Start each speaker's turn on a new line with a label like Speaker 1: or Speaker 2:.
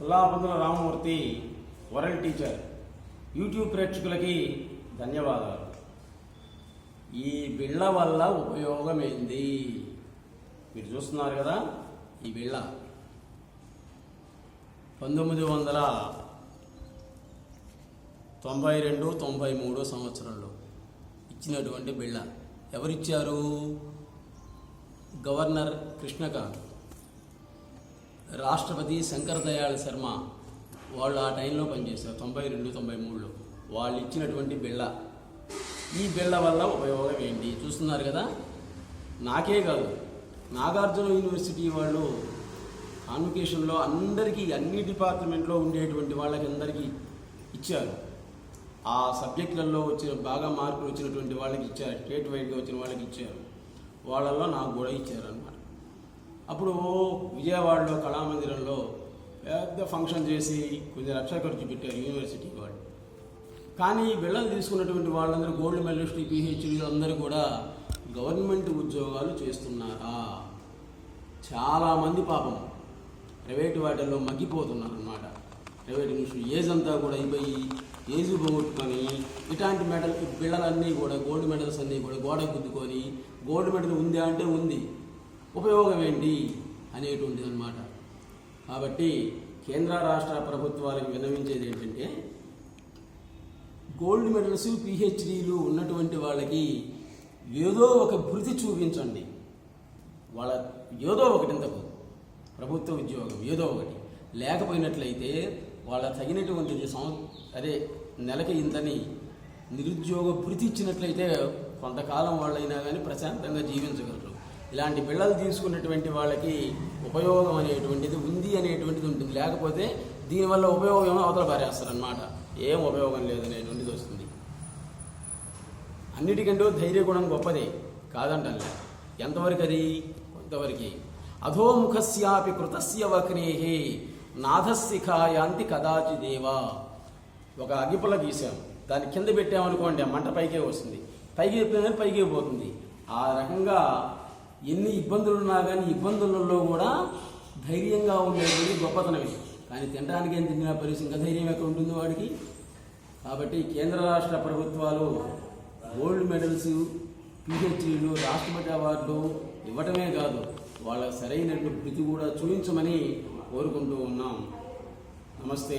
Speaker 1: Pullapandula Ramamurthy world teacher YouTube ప్రేక్షకులకి ధన్యవాదాలు. ఈ బిళ్ళ వల్ల ఉపయోగం ఏంది? మీరు చూస్తున్నారు కదా ఈ బిళ్ళ. పంతొమ్మిది వందల తొంభై రెండు తొంభై మూడు సంవత్సరంలో ఇచ్చినటువంటి బిళ్ళ ఎవరిచ్చారు? గవర్నర్ కృష్ణకాంత్. రాష్ట్రపతి శంకర్ దయాళ్ శర్మ వాళ్ళు ఆ టైంలో పనిచేశారు తొంభై రెండు తొంభై మూడులో. వాళ్ళు ఇచ్చినటువంటి బిళ్ళ. ఈ బిళ్ళ వల్ల ఉపయోగం ఏంటి? చూస్తున్నారు కదా? నాకే కాదు. నాగార్జున యూనివర్సిటీ వాళ్ళు కాన్వకేషన్లో అందరికీ అన్ని డిపార్ట్మెంట్లో ఉండేటువంటి వాళ్ళకి అందరికీ ఇచ్చారు. ఆ సబ్జెక్టులలో వచ్చిన బాగా మార్కులు వచ్చినటువంటి వాళ్ళకి ఇచ్చారు స్టేట్ వైడ్గా వచ్చిన వాళ్ళకి ఇచ్చారు. వాళ్ళల్లో నాకు కూడా ఇచ్చారు అనమాట అప్పుడు విజయవాడలో కళామందిరంలో పెద్ద ఫంక్షన్ చేసి కొన్ని లక్షల ఖర్చు పెట్టారు యూనివర్సిటీ వాళ్ళు. కానీ ఈ బిళ్ళలు తీసుకున్నటువంటి వాళ్ళందరూ గోల్డ్ మెడలిస్ట్ పిహెచ్డీలు అందరూ కూడా గవర్నమెంట్ ఉద్యోగాలు చేస్తున్నారా? చాలామంది పాపం ప్రైవేట్ వాటిల్లో మగ్గిపోతున్నారనమాట ప్రైవేట్ ఇన్స్టిట్యూట్ ఏజ్ అంతా కూడా అయిపోయి ఏజ్ పోగొట్టుకొని ఇట్లాంటి మెడల్ బిళ్ళలన్నీ కూడా గోల్డ్ మెడల్స్ అన్నీ కూడా గోడ గుద్దుకొని గోల్డ్ మెడల్ ఉందా అంటే ఉంది. ఉపయోగం ఏంటి అనేటువంటిది అనమాట కాబట్టి కేంద్ర రాష్ట్ర ప్రభుత్వాలకు విన్నవించేది ఏంటంటే గోల్డ్ మెడల్స్ పిహెచ్డీలు ఉన్నటువంటి వాళ్ళకి ఏదో ఒక భృతి చూపించండి. వాళ్ళ ఏదో ఒకటి ఇంతకు ప్రభుత్వ ఉద్యోగం ఏదో ఒకటి. లేకపోయినట్లయితే వాళ్ళ తగినటువంటిది సం అదే నెలకి ఇంతని నిరుద్యోగ భృతి ఇచ్చినట్లయితే కొంతకాలం వాళ్ళైనా కానీ ప్రశాంతంగా జీవించగలరు. ఇలాంటి పిల్లలు తీసుకున్నటువంటి వాళ్ళకి ఉపయోగం అనేటువంటిది ఉంది అనేటువంటిది ఉంటుంది. లేకపోతే దీనివల్ల ఉపయోగం ఏమో అవతల పారేస్తారనమాట ఏం ఉపయోగం లేదనేటువంటిది వస్తుంది. అన్నిటికంటే ధైర్య గుణం గొప్పదే. కాదంటలే ఎంతవరకు అది కొంతవరకు అధోముఖస్యాపి కృతస్య వక్నేహే. నాథశిఖాయాంతి కదాచిదేవా ఒక అగ్గిపుల్ల గీసాం దాన్ని కింద పెట్టామనుకోండి ఆ మంట పైకే వస్తుంది. పైకి చెప్పిన పైకే పోతుంది. ఆ రకంగా ఎన్ని ఇబ్బందులు ఉన్నా కానీ ఇబ్బందులలో కూడా ధైర్యంగా ఉండేది గొప్పతనమే కానీ తినడానికి ఏం తిన్న పరిస్థితి ఇంకా ధైర్యం ఎక్కడ ఉంటుంది వాడికి? కాబట్టి కేంద్ర రాష్ట్ర ప్రభుత్వాలు గోల్డ్ మెడల్స్ పిహెచ్డీలు రాష్ట్రపతి అవార్డులు ఇవ్వటమే కాదు వాళ్ళ సరైనట్టు వృత్తి కూడా చూపించమని కోరుకుంటూ ఉన్నాం. నమస్తే.